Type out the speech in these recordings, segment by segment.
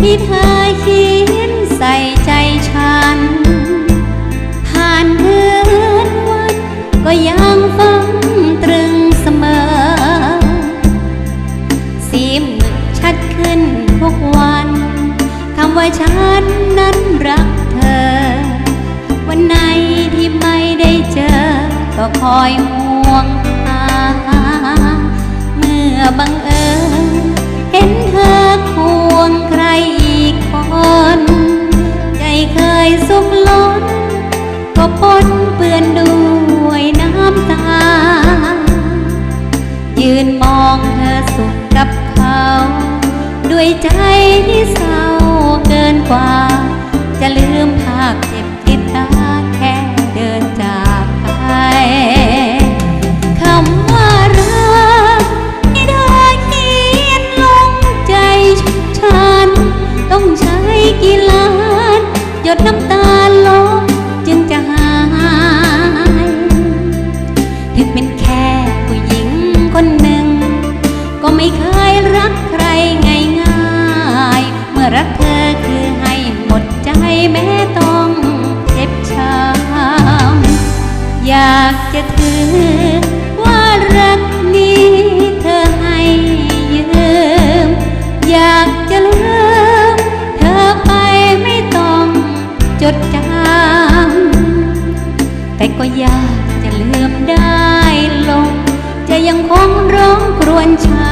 ที่เธอเขียนใส่ใจฉัน ผ่านเดือนวัน ก็ยังฟังตรึงเสมอ สีมึกชัดขึ้นทุกวันคำว่าฉันนั้นรักเธอ วันไหนที่ไม่ได้เจอ ก็คอยห่วง ปนเปื้อนด้วยน้ำตา ยืนมองเธอสุขกับเขา ด้วยใจที่เศร้าเกินกว่า จะลืมภาพเจ็บที่ตาแค่เดินจากไปคำว่ารักที่เธอเขียนลงใจฉัน ต้องใช้กี่ล้านหยดน้ำตา ผู้หญิงคนหนึ่ง ก็ไม่เคยรักใครง่ายๆเมื่อรักเธอคือให้หมดใจแม้ต้องเจ็บช้ำอยากจะถือ คงร้องครวญช้า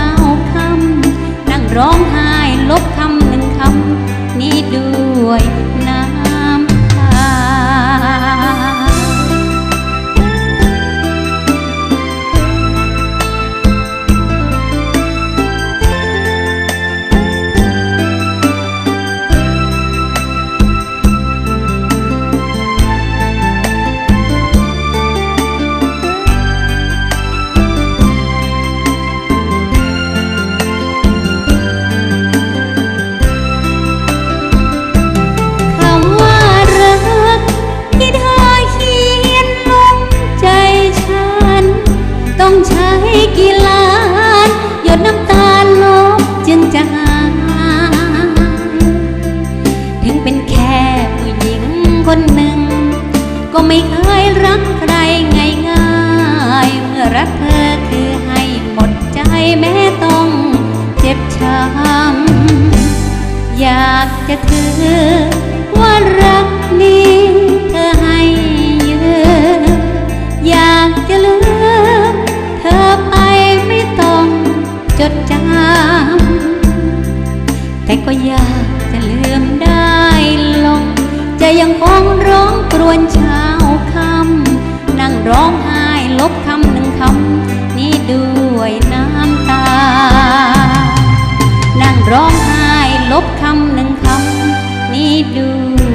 ไม่เคยรักใครง่ายๆเมื่อรักเธอคือให้หมดใจแม้ต้องเจ็บช้ำอยากจะถือว่ารักนี้เธอให้เยืมอยากจะลืมเธอไปไม่ต้องจดจำแต่ก็อยากจะลืมได้ลง จะยังคงร้องกรวนเช้าคำนั่งร้องไห้ลบคำหนึ่งคำนี้ด้วยน้ำตา นั่งร้องไห้ลบคำหนึ่งคำนี้ด้วย